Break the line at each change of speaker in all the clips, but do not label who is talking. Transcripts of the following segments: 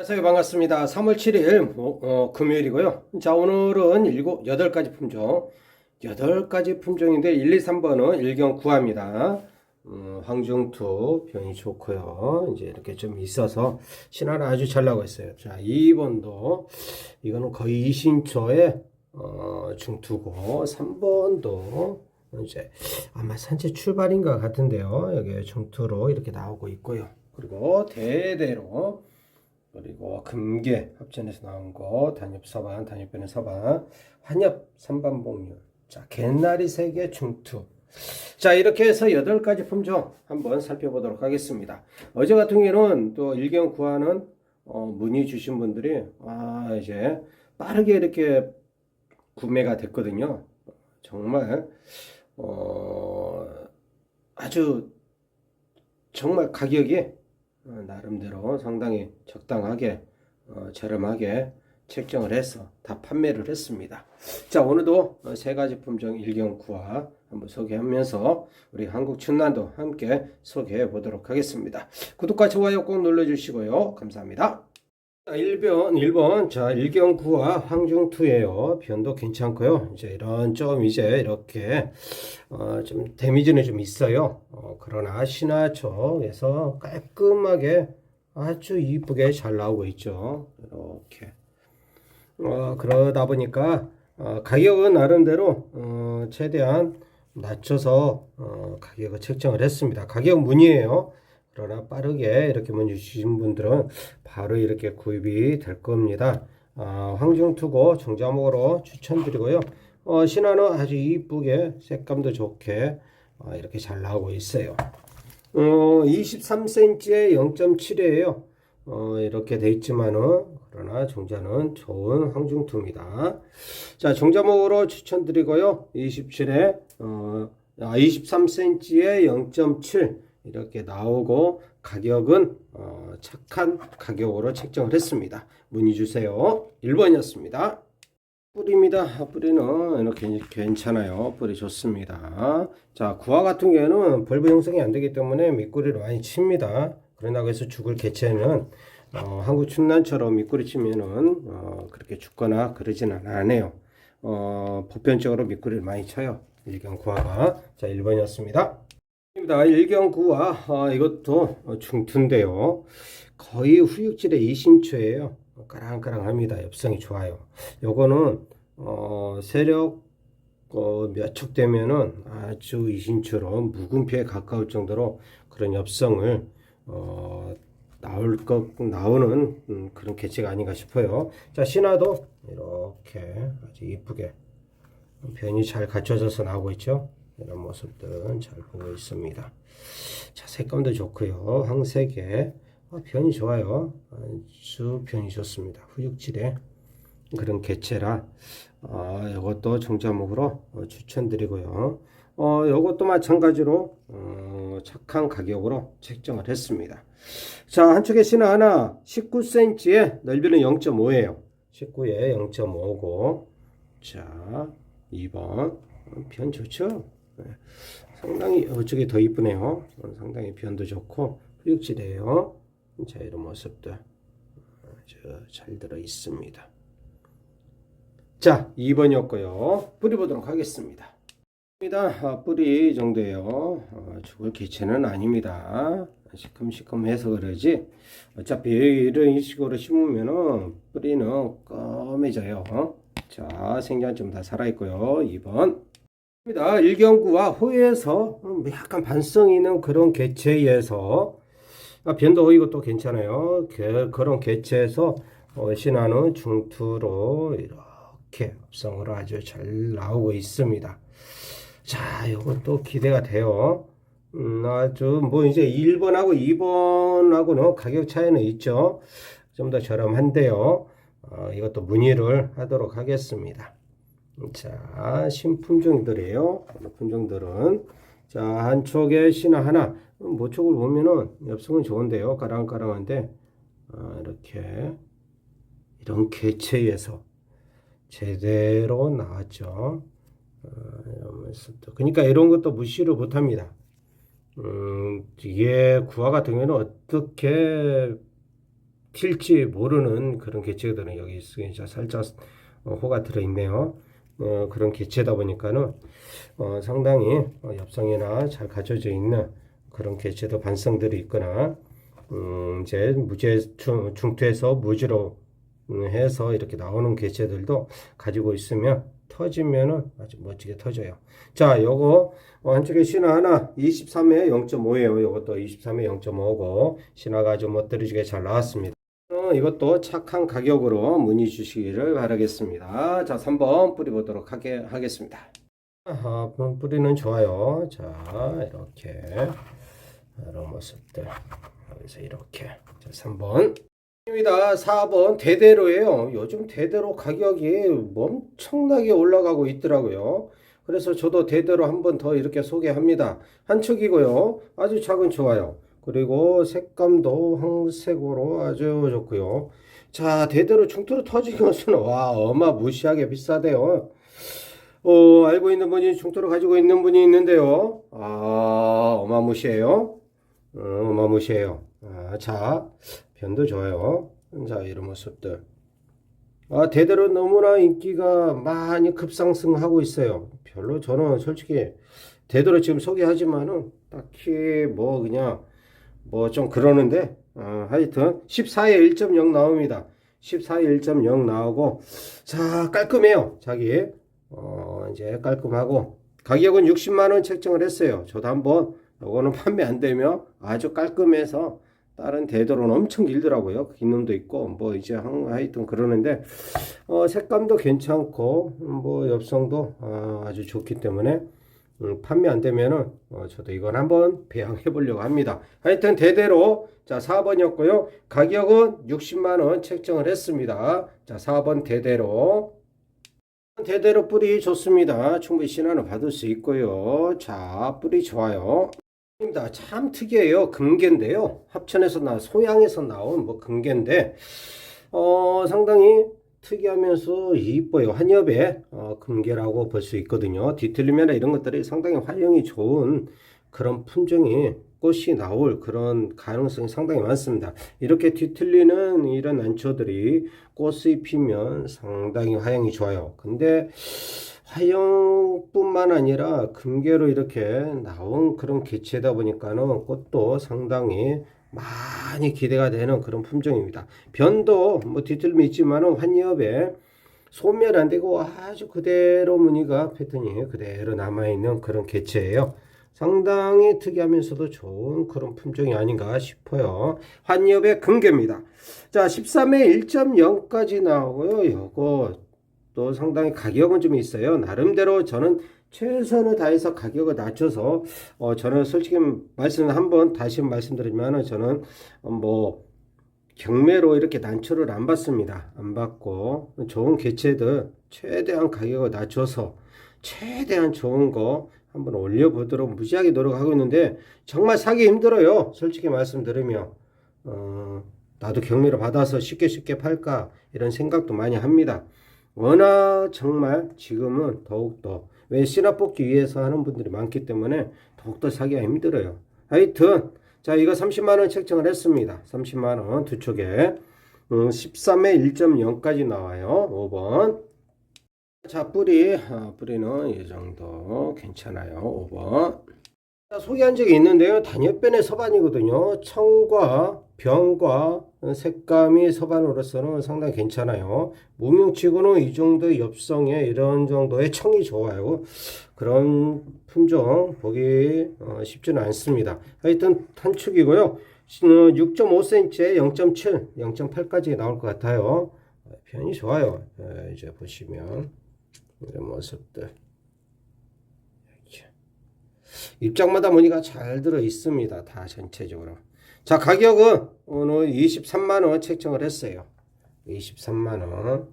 안녕하세요. 반갑습니다. 3월 7일 어, 금요일이고요. 자, 오늘은 7, 8가지 품종. 8가지 품종인데 1, 2, 3번은 일경 구합니다. 음, 황중투 변이 좋고요. 이제 이렇게 좀 있어서 신화는 아주 잘 나고 있어요. 자, 2번도 이거는 거의 2신초에 어, 중투고 3번도 이제 아마 산책 출발인 것 같은데요. 여기 중투로 이렇게 나오고 있고요. 그리고 대대로 그리고 금계 합전에서 나온 거 단엽 서반, 단엽변의 서반, 환엽 삼반봉률. 자, 개나리 세계 중투. 자, 이렇게 해서 여덟 가지 품종 한번 살펴보도록 하겠습니다. 어제 같은 경우는 또 일경 구하는 어, 문의 주신 분들이 아, 이제 빠르게 이렇게 구매가 됐거든요. 정말 어, 아주 정말 가격이 어, 나름대로 상당히 적당하게 어, 저렴하게 책정을 해서 다 판매를 했습니다. 자 오늘도 어, 세 가지 품종 일경구와 한번 소개하면서 우리 한국 춘난도 함께 소개해 보도록 하겠습니다. 구독과 좋아요 꼭 눌러주시고요. 감사합니다. 1번, 1번. 자, 일경구와 황중투예요. 변도 괜찮고요. 이제 이런 좀 이제 이렇게 어, 좀 데미지는 좀 있어요. 어, 그러나 신화 쪽에서 깔끔하게 아주 이쁘게 잘 나오고 있죠. 이렇게. 어, 그러다 보니까 어, 가격은 나름대로 어, 최대한 낮춰서 어, 가격을 책정을 했습니다. 가격 문의예요. 그러나 빠르게 이렇게 문의 주신 분들은 바로 이렇게 구입이 될 겁니다. 아, 황중투고 정자목으로 추천드리고요. 어, 신화는 아주 이쁘게 색감도 좋게 어, 이렇게 잘 나오고 있어요. 어, 23cm에 0.7이에요. 어, 이렇게 돼 있지만은 그러나 종자는 좋은 황중투입니다. 자, 종자목으로 추천드리고요. 27에 어, 아, 23cm에 0.7 이렇게 나오고 가격은 어, 착한 가격으로 책정을 했습니다. 문의 주세요. 1번이었습니다. 뿌리입니다. 뿌리는 이렇게 괜찮아요. 뿌리 좋습니다. 자, 구화 같은 경우에는 벌브 형성이 안 되기 때문에 밑꼬리를 많이 칩니다. 그러나 그래서 죽을 개체는 어, 한국 춘난처럼 밑꼬리 치면은 어, 그렇게 죽거나 그러지는 않아요. 어, 보편적으로 밑꼬리를 많이 쳐요. 일경 구화가. 자, 1번이었습니다. 입니다. 일경구와 아, 이것도 중투인데요. 거의 후육질의 이신초예요. 까랑까랑합니다. 엽성이 좋아요. 요거는 어, 세력 어, 몇축 되면은 아주 이신초로 묵은 피에 가까울 정도로 그런 엽성을 어, 나올 것 나오는 음, 그런 개체가 아닌가 싶어요. 자 신화도 이렇게 아주 이쁘게 변이 잘 갖춰져서 나오고 있죠. 이런 모습들 잘 보고 있습니다. 자, 색감도 좋고요. 황색에 어, 변이 좋아요. 아주 변이 좋습니다. 후육질의 그런 개체라 어, 이것도 종자목으로 어, 추천드리고요. 어, 이것도 마찬가지로 어, 착한 가격으로 책정을 했습니다. 자, 한쪽에 신화 하나 19cm에 넓이는 0.5예요. 19에 0.5고 자, 2번 변 좋죠? 네. 상당히 어쪽이 더 이쁘네요. 어, 상당히 변도 좋고 후육질이에요. 자 이런 모습들 아주 잘 들어 있습니다. 자 2번이었고요. 뿌리 보도록 하겠습니다. 아, 뿌리 정도예요. 어, 죽을 개체는 아닙니다. 시큼시큼해서 그러지. 어차피 이런 식으로 심으면은 뿌리는 검해져요. 자 생장 좀다 살아있고요. 2번. 입니다. 일경구와 호에서 약간 반성 있는 그런 개체에서 아, 변도 이것도 괜찮아요. 그, 그런 개체에서 어, 신화는 중투로 이렇게 합성으로 아주 잘 나오고 있습니다. 자, 이것도 기대가 돼요. 음, 아주 뭐 이제 1번하고 2번하고는 가격 차이는 있죠. 좀 더 저렴한데요. 어, 이것도 문의를 하도록 하겠습니다. 자, 신품종들이에요. 품종들은. 자, 한쪽에 신화 하나. 모촉을 보면은 엽성은 좋은데요. 까랑까랑한데, 아, 이렇게, 이런 개체에서 제대로 나왔죠. 아, 모습도. 그러니까 이런 것도 무시를 못 합니다. 음, 이게 구화 같은 경우는 어떻게 튈지 모르는 그런 개체들은 여기 있으니까 살짝 어, 호가 들어있네요. 어, 그런 개체다 보니까는 어, 상당히 어, 엽성이나 잘 갖춰져 있는 그런 개체도 반성들이 있거나 음, 이제 무제 중, 중투에서 무지로 음, 해서 이렇게 나오는 개체들도 가지고 있으면 터지면은 아주 멋지게 터져요. 자, 요거 어, 한쪽에 신화 하나 23에 0.5예요. 요것도 23에 0.5고 신화가 아주 멋들어지게 잘 나왔습니다. 어, 이것도 착한 가격으로 문의 주시기를 바라겠습니다. 자, 3번 뿌리 보도록 하게, 하겠습니다. 아하, 뿌리는 좋아요. 자, 이렇게 이런 모습들 여기서 이렇게 자, 3번 입니다. 4번 대대로예요. 요즘 대대로 가격이 엄청나게 올라가고 있더라고요. 그래서 저도 대대로 한 번 더 이렇게 소개합니다. 한 척이고요. 아주 작은 좋아요. 그리고 색감도 황색으로 아주 좋고요. 자, 대대로 중투로 터지는 것은 와 어마무시하게 비싸대요. 어, 알고 있는 분이 중투를 가지고 있는 분이 있는데요. 아, 어마무시해요. 어, 어마무시해요. 아, 자, 변도 좋아요. 자, 이런 모습들. 아, 대대로 너무나 인기가 많이 급상승하고 있어요. 별로 저는 솔직히 대대로 지금 소개하지만은 딱히 뭐 그냥 뭐 좀 그러는데 어, 하여튼 14에 1.0 나옵니다. 14에 1.0 나오고 자 깔끔해요. 자기 어, 이제 깔끔하고 가격은 60만 원 책정을 했어요. 저도 한번 요거는 판매 안 되면 아주 깔끔해서 다른 대도로는 엄청 길더라고요. 긴 놈도 있고 뭐 이제 한- 하여튼 그러는데 어, 색감도 괜찮고 뭐 엽성도 어, 아주 좋기 때문에 음, 판매 안 되면은 어, 저도 이건 한번 배양해 보려고 합니다. 하여튼 대대로 자 4번이었고요. 가격은 60만 원 책정을 했습니다. 자 4번 대대로 대대로 뿌리 좋습니다. 충분히 신화는 받을 수 있고요. 자 뿌리 좋아요. 입니다. 참 특이해요. 금괴인데요. 합천에서 나 소양에서 나온 뭐 금괴인데 어, 상당히 특이하면서 이뻐요. 한엽의 어, 금괴라고 볼 수 있거든요. 뒤틀리면 이런 것들이 상당히 활용이 좋은 그런 품종이 꽃이 나올 그런 가능성이 상당히 많습니다. 이렇게 뒤틀리는 이런 난초들이 꽃이 피면 상당히 화형이 좋아요. 근데 화형뿐만 아니라 금괴로 이렇게 나온 그런 개체다 보니까는 꽃도 상당히 많이 기대가 되는 그런 품종입니다. 변도 뭐 뒤틀림이 있지만은 환엽에 소멸 안 되고 아주 그대로 무늬가 패턴이 그대로 남아있는 그런 개체예요. 상당히 특이하면서도 좋은 그런 품종이 아닌가 싶어요. 환엽의 금괴입니다. 자, 13에 1.0까지 나오고요. 요거 또 상당히 가격은 좀 있어요. 나름대로 저는 최선을 다해서 가격을 낮춰서 어 저는 솔직히 말씀을 한번 다시 말씀드리면은 저는 뭐 경매로 이렇게 난초를 안 받습니다. 안 받고 좋은 개체들 최대한 가격을 낮춰서 최대한 좋은 거 한번 올려보도록 무지하게 노력하고 있는데 정말 사기 힘들어요. 솔직히 말씀드리면 어, 나도 경매를 받아서 쉽게 쉽게 팔까 이런 생각도 많이 합니다. 워낙 정말 지금은 더욱더 왜 씨나 뽑기 위해서 하는 분들이 많기 때문에 더욱더 사기가 힘들어요. 하여튼 자 이거 30만원 책정을 했습니다. 30만원 두 쪽에 음, 13에 1.0까지 나와요. 5번 자 뿌리 아, 뿌리는 이 정도 괜찮아요. 5번 자, 소개한 적이 있는데요. 단엽변의 서반이거든요. 청과 병과 색감이 서반으로서는 상당히 괜찮아요. 무명치고는 이 정도의 엽성에 이런 정도의 청이 좋아요. 그런 품종 보기 어, 쉽지는 않습니다. 하여튼 단축이고요. 6.5cm에 0.7, 0.8까지 나올 것 같아요. 편이 좋아요. 예, 이제 보시면 이런 모습들. 입장마다 무늬가 잘 들어 있습니다. 다 전체적으로. 자, 가격은 오늘 23만원 책정을 했어요. 23만원.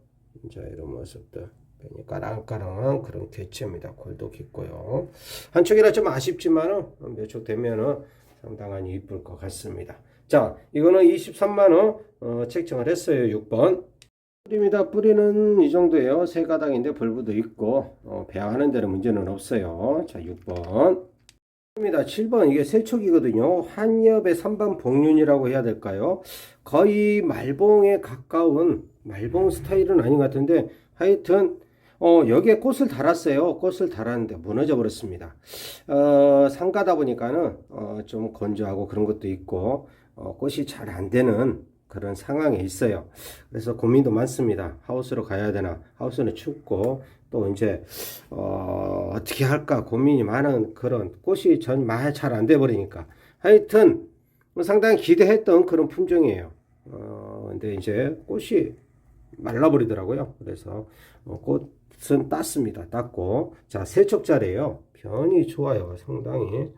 자, 이런 모습들. 변이 까랑까랑한 그런 개체입니다. 골도 깊고요. 한쪽이라 좀 아쉽지만은 몇쪽 되면은 상당히 이쁠 것 같습니다. 자, 이거는 23만원 어, 책정을 했어요. 6번. 뿌리입니다. 뿌리는 이 정도예요. 세 가닥인데 벌브도 있고 어, 배양하는 데는 문제는 없어요. 자, 6번. 입니다. 7번 이게 세척이거든요. 한엽의 3번 복륜이라고 해야 될까요? 거의 말봉에 가까운 말봉 스타일은 아닌 것 같은데 하여튼 어 여기에 꽃을 달았어요. 꽃을 달았는데 무너져 버렸습니다. 어 상가다 보니까는 어 좀 건조하고 그런 것도 있고 어 꽃이 잘 안 되는 그런 상황에 있어요. 그래서 고민도 많습니다. 하우스로 가야 되나? 하우스는 춥고 또 이제 어, 어떻게 할까 고민이 많은 그런 꽃이 전 많이 잘안 돼 버리니까 하여튼 뭐 상당히 기대했던 그런 품종이에요. 어, 근데 이제 꽃이 말라버리더라고요. 그래서 어, 꽃은 땄습니다. 땄고 자 세척자래요. 변이 좋아요. 상당히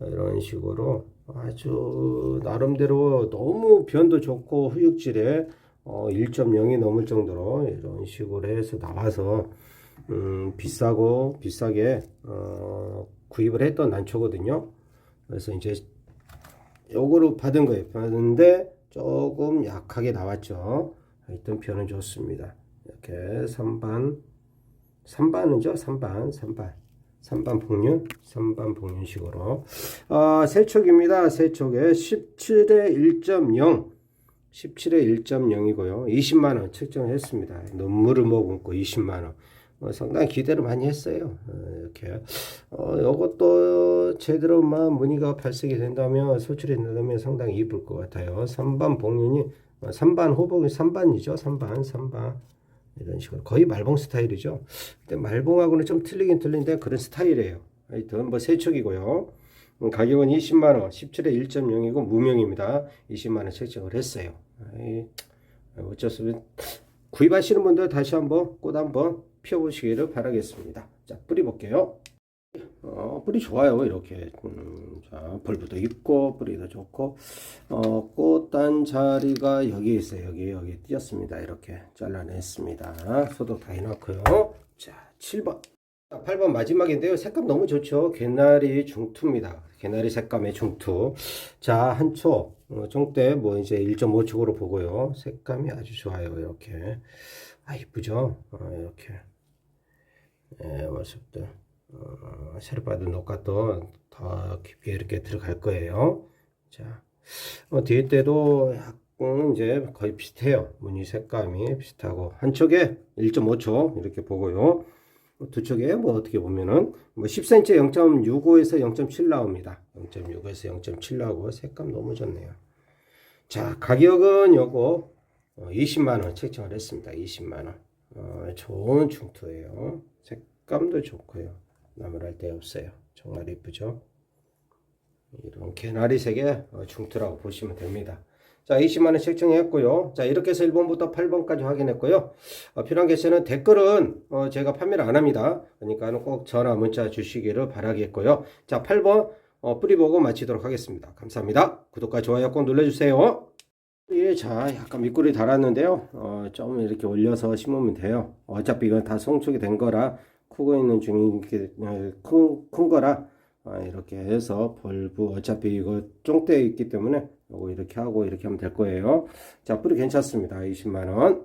이런 식으로 아주 나름대로 너무 변도 좋고 후육질에 어, 1.0이 넘을 정도로 이런 식으로 해서 나와서 음, 비싸고 비싸게 어, 구입을 했던 난초거든요. 그래서 이제 요거로 받은 거예요. 받았는데 조금 약하게 나왔죠. 하여튼 변은 좋습니다. 이렇게 3반 3반이죠. 3반 3반 3반 복륜 3반 복륜식으로 아, 세촉입니다. 세촉에 17에 1.0 17에 1.0이고요. 20만원 책정했습니다. 눈물을 머금고 20만원. 어, 상당히 기대를 많이 했어요. 어, 이렇게. 어, 요것도 제대로만 문의가 발생이 된다면, 소출이 된다면 상당히 이쁠 것 같아요. 3반 복륜이, 어, 3반 호복이 3반이죠. 3반, 3반. 이런 식으로. 거의 말봉 스타일이죠. 근데 말봉하고는 좀 틀리긴 틀린데 그런 스타일이에요. 하여튼 뭐 세척이고요. 음, 가격은 20만원, 17에 1.0이고 무명입니다. 20만원 책정을 했어요. 어쩔 수 없이 구입하시는 분들 다시 한번 꽃 한번 피워보시기를 바라겠습니다. 자, 뿌리 볼게요. 어, 뿌리 좋아요. 이렇게. 음, 자, 벌브도 있고, 뿌리도 좋고, 어, 꽃단 자리가 여기 있어요. 여기, 여기 띄었습니다. 이렇게 잘라냈습니다. 소독 다 해놨고요. 자, 7번. 8번 마지막인데요. 색감 너무 좋죠. 개나리 중투입니다. 개나리 색감의 중투. 자, 한 초. 어, 종대 뭐 이제 1.5촉으로 보고요. 색감이 아주 좋아요. 이렇게. 아, 이쁘죠? 어, 이렇게. 예, 모습도. 어, 새로 받은 녹각도 더 깊게 이렇게 들어갈 거예요. 자, 어, 뒤에 때도 약간 이제 거의 비슷해요. 무늬 색감이 비슷하고. 한쪽에 1.5초 이렇게 보고요. 두 쪽에 뭐 어떻게 보면은 뭐 10cm 0.65에서 0.7 나옵니다. 0.65에서 0.7 나오고 색감 너무 좋네요. 자 가격은 요거 20만원 책정을 했습니다. 20만원 어, 좋은 중투예요. 색감도 좋고요. 나무랄 데 없어요. 정말 이쁘죠? 이런 개나리색의 어, 중투라고 보시면 됩니다. 자, 20만원 책정했고요. 자, 이렇게 해서 1번부터 8번까지 확인했고요. 어, 필요한 계시는 댓글은 어, 제가 판매를 안 합니다. 그러니까 꼭 전화, 문자 주시기를 바라겠고요. 자, 8번 어, 뿌리 보고 마치도록 하겠습니다. 감사합니다. 구독과 좋아요 꼭 눌러주세요. 예, 자, 약간 밑꼬리 달았는데요. 어, 좀 이렇게 올려서 심으면 돼요. 어차피 이건 다 성축이 된 거라 크고 있는 중이 이렇게 어, 큰, 큰 거라 아, 이렇게 해서 벌브 어차피 이거 쫑대 있기 때문에 요거 이렇게 하고 이렇게 하면 될 거예요. 자, 뿌리 괜찮습니다. 20만원.